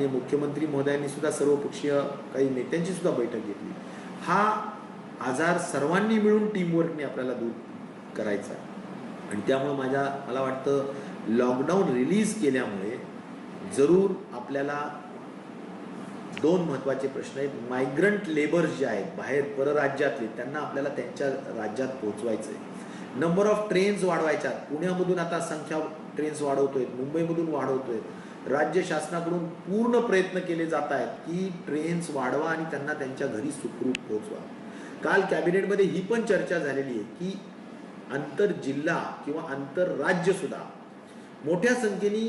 माननीय मुख्यमंत्री महोदयांनी सुद्धा सर्वपक्षीय काही नेत्यांची सुद्धा बैठक घेतली. हा आजार सर्वांनी मिळून टीमवर्कने आपल्याला दूर करायचा आणि त्यामुळे माझ्या मला वाटतं लॉकडाऊन रिलीज केल्यामुळे जरूर आपल्याला दोन महत्त्वाचे प्रश्न आहेत. मायग्रंट लेबर्स जे आहेत बाहेर परराज्यातले त्यांना आपल्याला त्यांच्या राज्यात पोहोचवायचं आहे नंबर ऑफ ट्रेन्स वाढवायच्या पुण्यामधून आता संख्या ट्रेन्स वाढवतोय मुंबईमधून वाढवतोय. राज्य शासनाकडून पूर्ण प्रयत्न केले जात आहेत की ट्रेन्स वाढवा आणि त्यांना त्यांच्या घरी सुखरूप पोहोचवा. काल कॅबिनेटमध्ये ही पण चर्चा झालेली आहे की आंतर जिल्हा किंवा आंतरराज्य सुद्धा मोठ्या संख्येने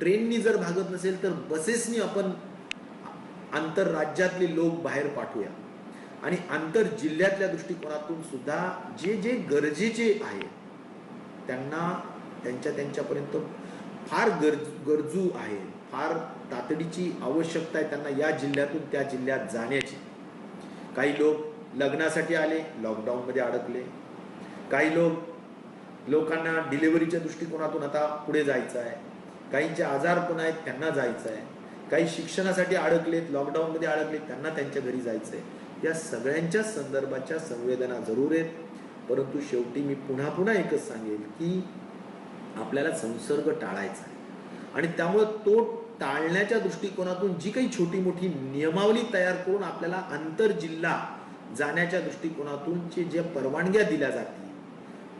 ट्रेननी जर भागत नसेल तर बसेसनी आपण आंतरराज्यातले लोक बाहेर पाठवूया. आणि आंतर जिल्ह्यातल्या दृष्टिकोनातून सुद्धा जे जे गरजेचे आहे त्यांना त्यांच्या त्यांच्यापर्यंत फार गरज गरजू आहे. फार तातडीची आवश्यकता आहे त्यांना या जिल्ह्यातून त्या जिल्ह्यात जाण्याची. काही लोक लग्नासाठी आले लॉकडाऊनमध्ये अडकले. काही लोक लोकांना डिलिव्हरीच्या दृष्टिकोनातून आता पुढे जायचं आहे. काहींचे आजारपण आहेत त्यांना जायचं आहे. काही शिक्षणासाठी अडकलेत लॉकडाऊनमध्ये अडकलेत त्यांना त्यांच्या घरी जायचं आहे. या सगळ्यांच्या संदर्भाच्या संवेदना जरूर आहेत. परंतु शेवटी मी पुन्हा पुन्हा एकच सांगेल की आपल्याला संसर्ग टाळायचा आहे. आणि त्यामुळं तो टाळण्याच्या दृष्टिकोनातून जी काही छोटी मोठी नियमावली तयार करून आपल्याला आंतरजिल्हा जाण्याच्या दृष्टिकोनातून जे ज्या परवानग्या दिल्या जातील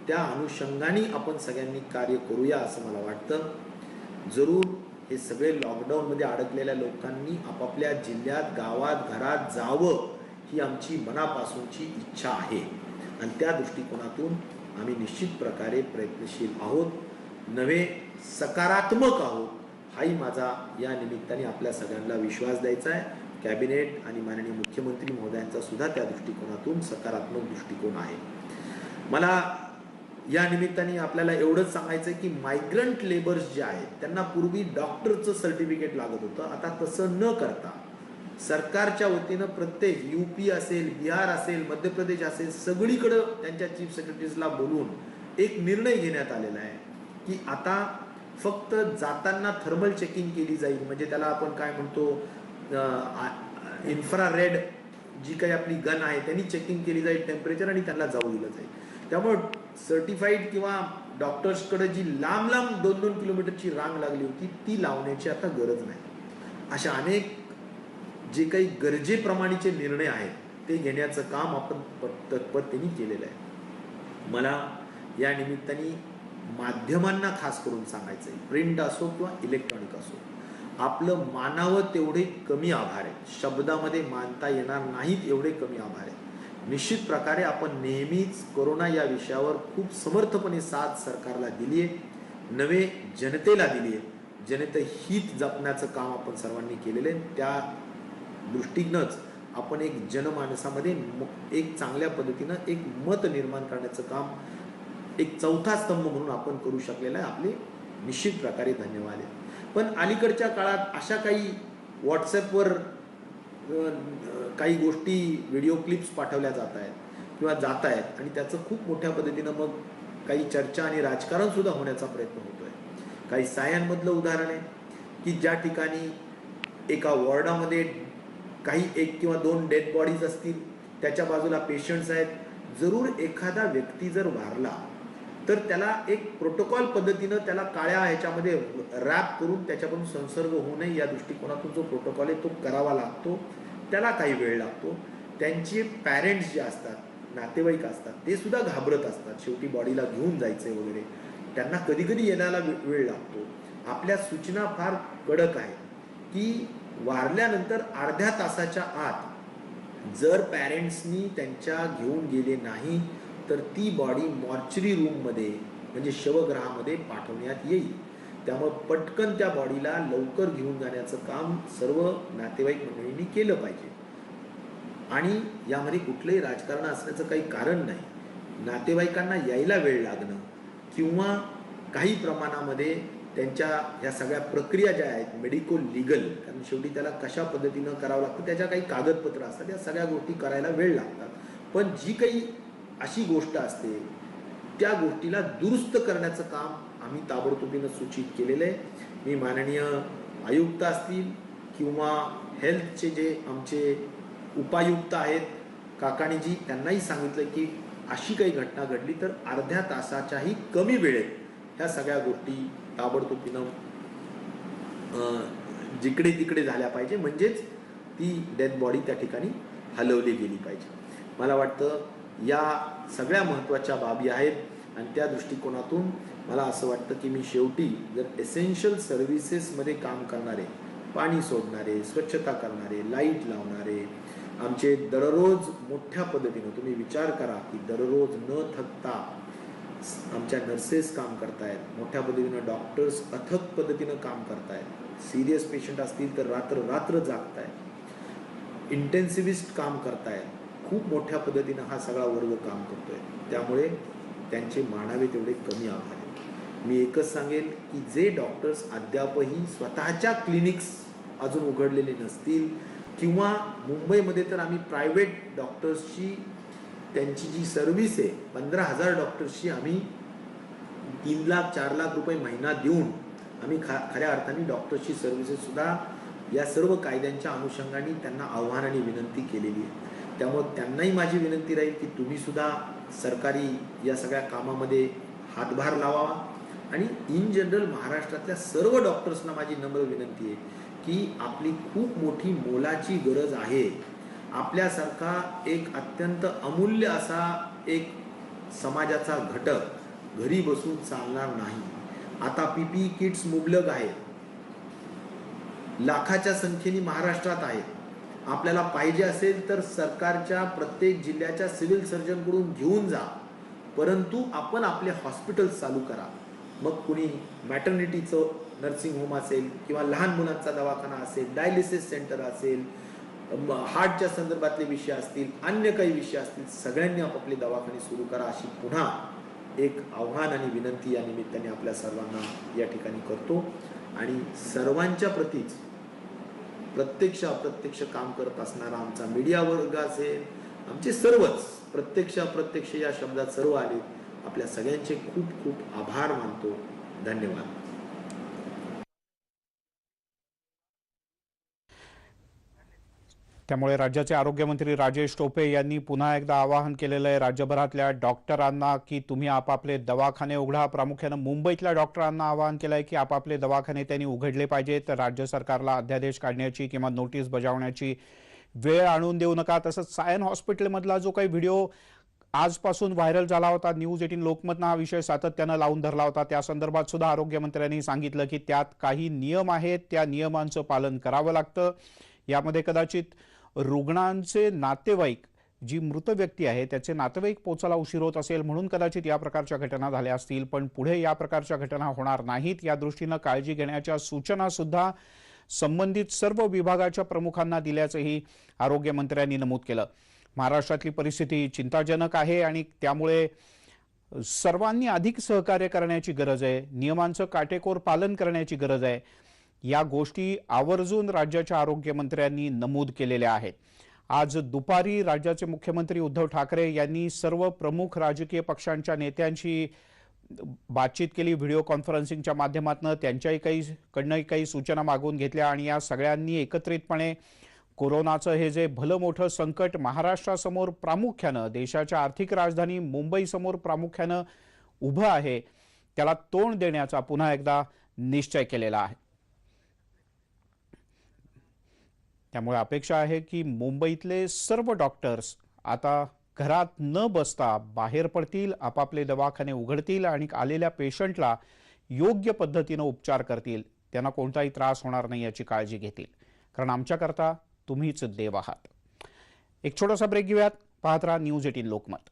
त्या अनुषंगाने आपण सगळ्यांनी कार्य करूया असं मला वाटतं. जरूर हे सगळे लॉकडाऊनमध्ये अडकलेल्या लोकांनी आपापल्या जिल्ह्यात गावात घरात जावं ही आमची मनापासूनची इच्छा आहे. आणि त्या दृष्टिकोनातून आम्ही निश्चित प्रकारे प्रयत्नशील आहोत. नव्हे सकारात्मक आहोत हाही माझा या निमित्ताने आपल्या सगळ्यांना विश्वास द्यायचा आहे. कॅबिनेट आणि माननीय मुख्यमंत्री महोदयांचा सुद्धा त्या दृष्टिकोनातून सकारात्मक दृष्टिकोन आहे. मला या निमित्ताने आपल्याला एवढंच सांगायचं आहे की मायग्रंट लेबर्स जे आहेत त्यांना पूर्वी डॉक्टरचं सर्टिफिकेट लागत होतं. आता तसं न करता सरकारच्या वतीनं प्रत्येक यू पी असेल बिहार असेल मध्य प्रदेश असेल सगळीकडं त्यांच्या चीफ सेक्रेटरीजला बोलून एक निर्णय घेण्यात आलेला आहे. की आता फक्त जाताना थर्मल चेकिंग केली जाईल. म्हणजे त्याला आपण काय म्हणतो इन्फ्रारेड जी काही आपली गन आहे त्यांनी चेकिंग केली जाईल टेम्परेचर आणि त्यांना जाऊ दिलं जाईल. त्यामुळं सर्टिफाईड किंवा डॉक्टर्सकडे जी लांब लांब दोन दोन किलोमीटरची रांग लागली होती ती लावण्याची आता गरज नाही. अशा अनेक जे काही गरजेप्रमाणेचे निर्णय आहेत ते घेण्याचं काम आपण प- तत्परतेने केलेलं आहे. मला या निमित्ताने माध्यमांना खास करून सांगायचं आहे प्रिंट असो किंवा इलेक्ट्रॉनिक असो. आपलं मानावं तेवढे कमी आभार आहे शब्दामध्ये मानता येणार नाहीत एवढे कमी आभार आहे निश्चित प्रकारे आपण नेहमीच कोरोना या विषयावर खूप समर्थपणे साथ सरकारला दिली आहे. नवे जनतेला दिली आहे. जनते हित जपण्याचं काम आपण सर्वांनी केलेलं आहे. त्या दृष्टीनंच आपण एक जनमानसामध्ये एक चांगल्या पद्धतीनं एक मत निर्माण करण्याचं काम एक चौथा स्तंभ म्हणून आपण करू शकलेला आहे. आपले निश्चित प्रकारे धन्यवाद आहे. पण अलीकडच्या काळात अशा काही व्हॉट्सॲपवर काही गोष्टी व्हिडिओ क्लिप्स पाठवल्या जात आहेत किंवा जात आहेत आणि त्याचं खूप मोठ्या पद्धतीनं मग काही चर्चा आणि राजकारणसुद्धा होण्याचा प्रयत्न होतो आहे काही सायांमधलं उदाहरण आहे की ज्या ठिकाणी एका वॉर्डामध्ये काही एक किंवा दोन डेड बॉडीज असतील त्याच्या बाजूला पेशंट्स आहेत. जरूर एखादा व्यक्ती जर वारला तर त्याला एक प्रोटोकॉल पद्धतीनं त्याला काळ्या ह्याच्यामध्ये रॅप करून त्याच्याकडून संसर्ग होऊ नये या दृष्टिकोनातून जो प्रोटोकॉल आहे तो करावा लागतो. त्याला काही वेळ लागतो. त्यांचे पॅरेंट्स जे असतात नातेवाईक असतात ते सुद्धा घाबरत असतात. शेवटी बॉडीला घेऊन जायचे वगैरे. त्यांना कधी कधी येण्याला वेळ लागतो. आपल्या सूचना फार कडक आहेत की वारल्यानंतर अर्ध्या तासाच्या आत जर पॅरेंट्सनी त्यांच्या घेऊन गेले नाही तर ती बॉडी मॉर्चरी रूममध्ये म्हणजे शवगृहामध्ये पाठवण्यात येईल. त्यामुळं पटकन त्या बॉडीला लवकर घेऊन जाण्याचं काम सर्व नातेवाईक मंडळींनी केलं पाहिजे. आणि यामध्ये कुठलंही राजकारण असण्याचं काही कारण नाही. नातेवाईकांना यायला वेळ लागणं किंवा काही प्रमाणामध्ये त्यांच्या ह्या सगळ्या प्रक्रिया ज्या आहेत मेडिको लिगल कारण शेवटी त्याला कशा पद्धतीनं करावं लागतं त्याच्या काही कागदपत्र असतात या सगळ्या गोष्टी करायला वेळ लागतात. पण जी काही अशी गोष्ट असते. त्या गोष्टीला दुरुस्त करण्याचं काम आम्ही ताबडतोबीनं सूचित केलेलं आहे. मी माननीय आयुक्त असतील किंवा हेल्थचे जे आमचे उपायुक्त आहेत काकाणीजी त्यांनाही सांगितलं की अशी काही घटना घडली तर अर्ध्या तासाच्याही कमी वेळेत ह्या सगळ्या गोष्टी ताबडतोबीनं जिकडे तिकडे झाल्या पाहिजे. म्हणजेच ती डेथ बॉडी त्या ठिकाणी हलवली गेली पाहिजे. मला वाटतं या सगळ्या महत्त्वाच्या बाबी आहेत आणि त्या दृष्टिकोनातून मला असं वाटतं की मी शेवटी जर एसेन्शियल सर्व्हिसेसमध्ये काम करणारे पाणी सोडणारे स्वच्छता करणारे लाइट लावणारे आमचे दररोज मोठ्या पद्धतीनं तुम्ही विचार करा की दररोज न थकता आमच्या नर्सेस काम करतायत मोठ्या पद्धतीनं डॉक्टर्स अथक पद्धतीनं काम करतायत सिरियस पेशंट असतील तर रात्र रात्र जागतायत इंटेन्सिव्हिस्ट काम करतायत खूप मोठ्या पद्धतीनं हा सगळा वर्ग काम करतोय. त्यामुळे त्यांचे मानावे तेवढे कमी आभार आहेत. मी एकच सांगेल की जे डॉक्टर्स अद्यापही स्वतःच्या क्लिनिक्स अजून उघडलेले नसतील किंवा मुंबईमध्ये तर आम्ही प्रायव्हेट डॉक्टर्सची त्यांची जी सर्व्हिस आहे पंधरा हजार डॉक्टर्सची आम्ही तीन लाख चार लाख रुपये महिना देऊन आम्ही खा खऱ्या अर्थाने डॉक्टर्सची सर्व्हिसेससुद्धा या सर्व कायद्यांच्या अनुषंगाने त्यांना आव्हान आणि विनंती केलेली आहे त्यामुळे त्यांनाही माझी विनंती राहील की तुम्ही सुद्धा सरकारी या सगळ्या कामामध्ये हातभार लावावा. आणि इन जनरल महाराष्ट्रातल्या सर्व डॉक्टर्सना माझी नम्र विनंती आहे की आपली खूप मोठी मोलाची गरज आहे. आपल्यासारखा एक अत्यंत अमूल्य असा एक समाजाचा घटक घरी बसून चालणार नाही. आता पीपी किट्स मुबलक आहेत. लाखाच्या संख्येने महाराष्ट्रात आहेत. आपल्याला पाहिजे असेल तर सरकारच्या प्रत्येक जिल्ह्याच्या सिव्हिल सर्जनकडून घेऊन जा. परंतु आपण आपले हॉस्पिटल्स चालू करा. मग कुणी मॅटर्निटीचं नर्सिंग होम असेल किंवा लहान मुलांचा दवाखाना असेल डायलिसिस सेंटर असेल हार्टच्या संदर्भातले विषय असतील अन्य काही विषय असतील सगळ्यांनी आपापले दवाखाने सुरू करा अशी पुन्हा एक आव्हान आणि विनंती या निमित्ताने आपल्या सर्वांना या ठिकाणी करतो. आणि सर्वांच्या प्रतीच प्रत्यक्ष अप्रत्यक्ष काम करत असणारा आमचा मीडिया वर्ग असेल आमचे सर्वच प्रत्यक्ष अप्रत्यक्ष या शब्दात सर्व आले. आपल्या सगळ्यांचे खूप खूप आभार मानतो. धन्यवाद. त्यामुळे राज्याचे आरोग्यमंत्री राजेश टोपे यांनी पुन्हा एकदा आवाहन केलेलं आहे राज्यभरातल्या डॉक्टरांना की तुम्ही आपापले दवाखाने उघडा. प्रामुख्यानं मुंबईतल्या डॉक्टरांना आवाहन केलं आहे की आपापले दवाखाने त्यांनी उघडले पाहिजेत. राज्य सरकारला अध्यादेश काढण्याची किंवा नोटीस बजावण्याची वेळ आणून देऊ नका. तसंच सायन हॉस्पिटलमधला जो काही व्हिडिओ आजपासून व्हायरल झाला होता न्यूज एटीन लोकमतनं हा विषय सातत्यानं लावून धरला होता. त्या संदर्भात सुद्धा आरोग्यमंत्र्यांनी सांगितलं की त्यात काही नियम आहेत त्या नियमांचं पालन करावं लागतं. यामध्ये कदाचित रुग्णांचे नातेवाईक जी मृत व्यक्ती आहे त्याचे नातेवाईक पोचायला उशीर होत असेल म्हणून कदाचित या प्रकारच्या घटना झाल्या असतील पण पुढे या प्रकारच्या घटना होणार नाहीत. या दृष्टीनं काळजी घेण्याच्या सूचना सुद्धा संबंधित सर्व विभागाच्या प्रमुखांना दिल्याचंही आरोग्यमंत्र्यांनी नमूद केलं. महाराष्ट्रातली परिस्थिती चिंताजनक आहे आणि त्यामुळे सर्वांनी अधिक सहकार्य करण्याची गरज आहे. नियमांचं काटेकोर पालन करण्याची गरज आहे. या गोष्टी आवर्जून राज्याच्या आरोग्यमंत्र्यांनी नमूद केलेल्या आहेत. आज दुपारी राज्याचे मुख्यमंत्री उद्धव ठाकरे यांनी सर्व प्रमुख राजकीय पक्षांच्या नेत्यांशी बातचीत केली व्हिडिओ कॉन्फरन्सिंगच्या माध्यमातून. त्यांच्याही काही कडनंही काही सूचना मागवून घेतल्या आणि या सगळ्यांनी एकत्रितपणे कोरोनाचं हे जे भलं मोठं संकट महाराष्ट्रासमोर प्रामुख्यानं देशाच्या आर्थिक राजधानी मुंबईसमोर प्रामुख्यानं उभं आहे त्याला तोंड देण्याचा पुन्हा एकदा निश्चय केलेला आहे. त्यामुळे अपेक्षा आहे की मुंबईतले सर्व डॉक्टर्स आता घरात न बसता बाहेर पडतील आपापले दवाखाने उघडतील आणि आलेल्या पेशंटला योग्य पद्धतीनं उपचार करतील. त्यांना कोणताही त्रास होणार नाही याची काळजी घेतील. कारण आमच्याकरता तुम्हीच देव आहात. एक छोटासा ब्रेक घेऊयात. पाहत राहा न्यूज एटीन लोकमत.